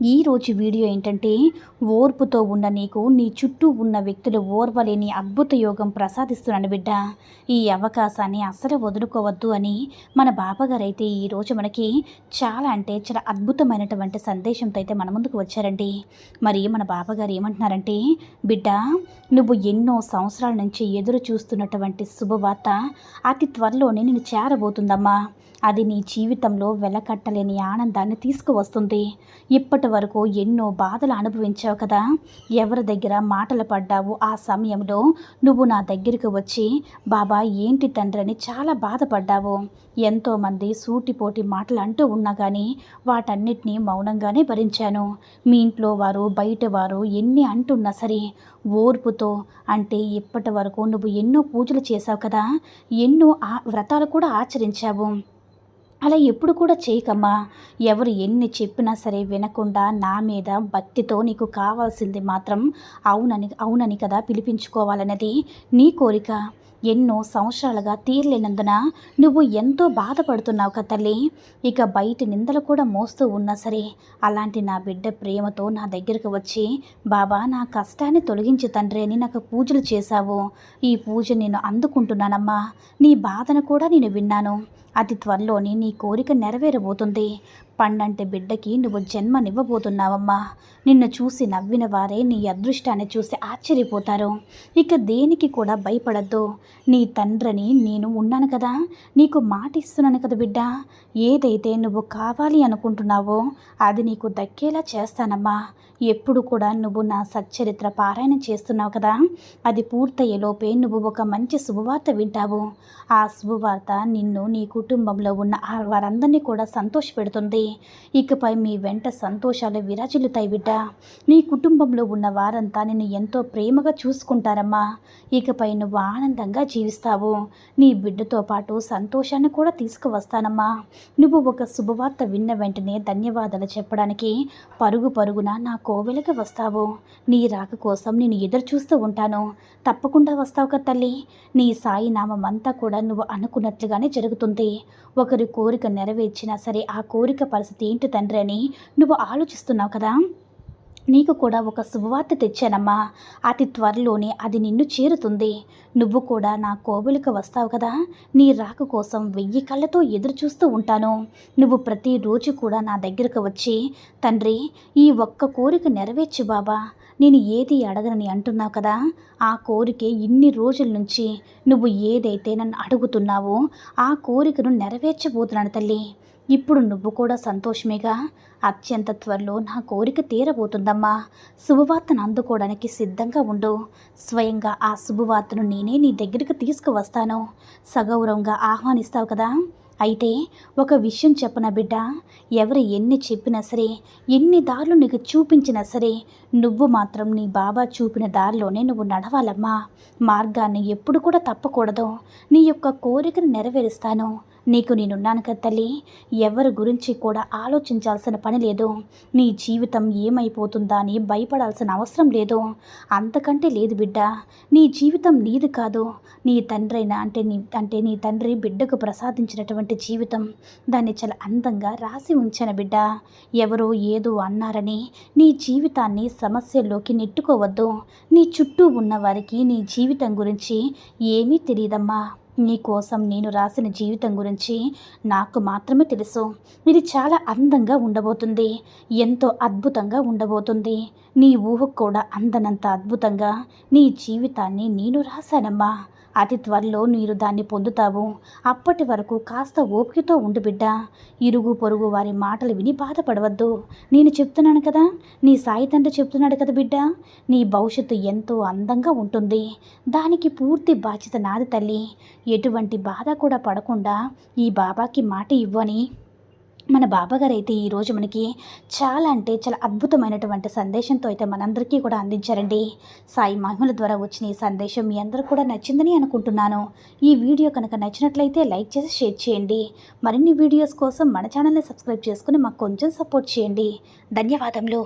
ఈరోజు వీడియో ఏంటంటే ఓర్పుతో ఉన్న నీకు నీ చుట్టూ ఉన్న వ్యక్తులు ఓర్వలేని అద్భుత యోగం ప్రసాదిస్తున్నాను బిడ్డ. ఈ అవకాశాన్ని అస్సలు వదులుకోవద్దు అని మన బాబాగారు అయితే ఈరోజు మనకి చాలా అంటే చాలా అద్భుతమైనటువంటి సందేశంతో అయితే మన ముందుకు వచ్చారండి. మరి మన బాబాగారు ఏమంటున్నారంటే బిడ్డ నువ్వు ఎన్నో సంవత్సరాల నుంచి ఎదురు చూస్తున్నటువంటి శుభవార్త అతి త్వరలోనే నేను చేరబోతుందమ్మా. అది నీ జీవితంలో వెలకట్టలేని ఆనందాన్ని తీసుకువస్తుంది. ఇప్పటి వరకు ఎన్నో బాధలు అనుభవించావు కదా? ఎవరి దగ్గర మాటలు పడ్డావు ఆ సమయంలో? నువ్వు నా దగ్గరికి వచ్చి బాబా ఏంటి తండ్రి అని చాలా బాధపడ్డావు. ఎంతోమంది సూటిపోటి మాటలు అంటూ ఉన్నా కానీ వాటన్నిటినీ మౌనంగానే భరించాను. మీ ఇంట్లో వారు బయట వారు ఎన్ని అంటున్నా సరే ఓర్పుతో అంటే ఇప్పటి వరకు నువ్వు ఎన్నో పూజలు చేశావు కదా? ఎన్నో ఆ వ్రతాలు కూడా ఆచరించావు. అలా ఎప్పుడు కూడా చేయకమ్మా. ఎవరు ఎన్ని చెప్పినా సరే వినకుండా నా మీద భక్తితో నీకు కావాల్సింది మాత్రం అవునని అవునని కదా పిలిపించుకోవాలన్నది నీ కోరిక. ఎన్నో సంవత్సరాలుగా తీరలేనందున నువ్వు ఎంతో బాధపడుతున్నావు కదా తల్లి. ఇక బయట నిందలు కూడా మోస్తూ ఉన్నా సరే అలాంటి నా బిడ్డ ప్రేమతో నా దగ్గరకు వచ్చి బాబా నా కష్టాన్ని తొలగించి తండ్రి అని నాకు పూజలు చేశావు. ఈ పూజ నేను అందుకుంటున్నానమ్మా. నీ బాధను కూడా నేను విన్నాను. అతి త్వరలోని నీ కోరిక నెరవేరబోతుంది. పండంటే బిడ్డకి నువ్వు జన్మనివ్వబోతున్నావమ్మా. నిన్ను చూసి నవ్విన వారే నీ అదృష్టాన్ని చూసి ఆశ్చర్యపోతారు. ఇక దేనికి కూడా భయపడద్దు. నీ తండ్రిని నేను ఉన్నాను కదా. నీకు మాట ఇస్తున్నాను కదా బిడ్డ. ఏదైతే నువ్వు కావాలి అనుకుంటున్నావో అది నీకు దక్కేలా చేస్తానమ్మా. ఎప్పుడు కూడా నువ్వు నా సచ్చరిత్ర పారాయణం చేస్తున్నావు కదా. అది పూర్తయ్యేలోపే నువ్వు ఒక మంచి శుభవార్త వింటావు. ఆ శుభవార్త నిన్ను నీ కుటుంబంలో ఉన్న ఆ వారందరినీ కూడా సంతోషపెడుతుంది. ఇకపై మీ వెంట సంతోషాలు విరాజిల్లుతాయి బిడ్డ. నీ కుటుంబంలో ఉన్న వారంతా నిన్ను ఎంతో ప్రేమగా చూసుకుంటారమ్మా. ఇకపై నువ్వు ఆనందంగా జీవిస్తావు. నీ బిడ్డతో పాటు సంతోషాన్ని కూడా తీసుకువస్తానమ్మా. నువ్వు ఒక శుభవార్త విన్న వెంటనే ధన్యవాదాలు చెప్పడానికి పరుగు పరుగున నా కోవెలకి వస్తావు. నీ రాక కోసం నేను ఎదురు చూస్తూ ఉంటాను. తప్పకుండా వస్తావు కదా తల్లి. నీ సాయి నామం అంతా కూడా నువ్వు అనుకున్నట్లుగానే జరుగుతుంది. ఒకరి కోరిక నెరవేర్చినా సరే ఆ కోరిక పరిస్థితి ఏంటి తండ్రి అని నువ్వు ఆలోచిస్తున్నావు కదా? నీకు కూడా ఒక శుభవార్త తెచ్చానమ్మా. అతి త్వరలోనే అది నిన్ను చేరుతుంది. నువ్వు కూడా నా కోవిలికి వస్తావు కదా. నీ రాక కోసం వెయ్యి కళ్ళతో ఎదురు చూస్తూ ఉంటాను. నువ్వు ప్రతిరోజు కూడా నా దగ్గరకు వచ్చి తండ్రి ఈ ఒక్క కోరిక నెరవేర్చు బాబా నేను ఏది అడగనని అంటున్నావు కదా? ఆ కోరికే ఇన్ని రోజుల నుంచి నువ్వు ఏదైతే నన్ను అడుగుతున్నావో ఆ కోరికను నెరవేర్చబోతున్నాను తల్లి. ఇప్పుడు నువ్వు కూడా సంతోషమేగా? అత్యంత త్వరలో నా కోరిక తీరబోతుందమ్మా. శుభవార్తను అందుకోవడానికి సిద్ధంగా ఉండు. స్వయంగా ఆ శుభవార్తను నేనే నీ దగ్గరికి తీసుకువస్తాను. సగౌరవంగా ఆహ్వానిస్తావు కదా? అయితే ఒక విషయం చెప్పన బిడ్డ? ఎవరు ఎన్ని చెప్పినా సరే ఎన్ని దారులు నీకు చూపించినా సరే నువ్వు మాత్రం నీ బాబా చూపిన దారిలోనే నువ్వు నడవాలమ్మా. మార్గాన్ని ఎప్పుడు కూడా తప్పకూడదు. నీ యొక్క కోరికను నెరవేరుస్తాను. నీకు నేనున్నాను కదా తల్లి. ఎవరి గురించి కూడా ఆలోచించాల్సిన పని లేదు. నీ జీవితం ఏమైపోతుందా అని భయపడాల్సిన అవసరం లేదు. అంతకంటే లేదు బిడ్డ. నీ జీవితం నీది కాదు. నీ తండ్రైన అంటే నీ అంటే నీ తండ్రి బిడ్డకు ప్రసాదించినటువంటి జీవితం. దాన్ని చాలా అందంగా రాసి ఉంచాను బిడ్డ. ఎవరో ఏదో అన్నారని నీ జీవితాన్ని సమస్యల్లోకి నెట్టుకోవద్దు. నీ చుట్టూ ఉన్నవారికి నీ జీవితం గురించి ఏమీ తెలియదమ్మా. నీకోసం నేను రాసిన జీవితం గురించి నాకు మాత్రమే తెలుసు. ఇది చాలా అందంగా ఉండబోతుంది. ఎంతో అద్భుతంగా ఉండబోతుంది. నీ ఊహకు కూడా అందనంత అద్భుతంగా నీ జీవితాన్ని నేను రాశానమ్మా. అతి త్వరలో మీరు దాన్ని పొందుతావు. అప్పటి వరకు కాస్త ఓపికతో ఉండు బిడ్డ. ఇరుగు పొరుగు వారి మాటలు విని బాధపడవద్దు. నేను చెప్తున్నాను కదా నీ సాయి తండ్రి చెప్తున్నాడు కదా బిడ్డ. నీ భవిష్యత్తు ఎంతో అందంగా ఉంటుంది. దానికి పూర్తి బాధ్యత నాది తల్లి. ఎటువంటి బాధ కూడా పడకుండా ఈ బాబాకి మాట ఇవ్వని. మన బాబాగారు అయితే ఈరోజు మనకి చాలా అంటే చాలా అద్భుతమైనటువంటి సందేశంతో అయితే మనందరికీ కూడా అందించారండి. సాయి మహిమల ద్వారా వచ్చిన ఈ సందేశం మీ అందరూ కూడా నచ్చిందని అనుకుంటున్నాను. ఈ వీడియో కనుక నచ్చినట్లయితే లైక్ చేసి షేర్ చేయండి. మరిన్ని వీడియోస్ కోసం మన ఛానల్ని సబ్స్క్రైబ్ చేసుకుని మాకు కొంచెం సపోర్ట్ చేయండి. ధన్యవాదములు.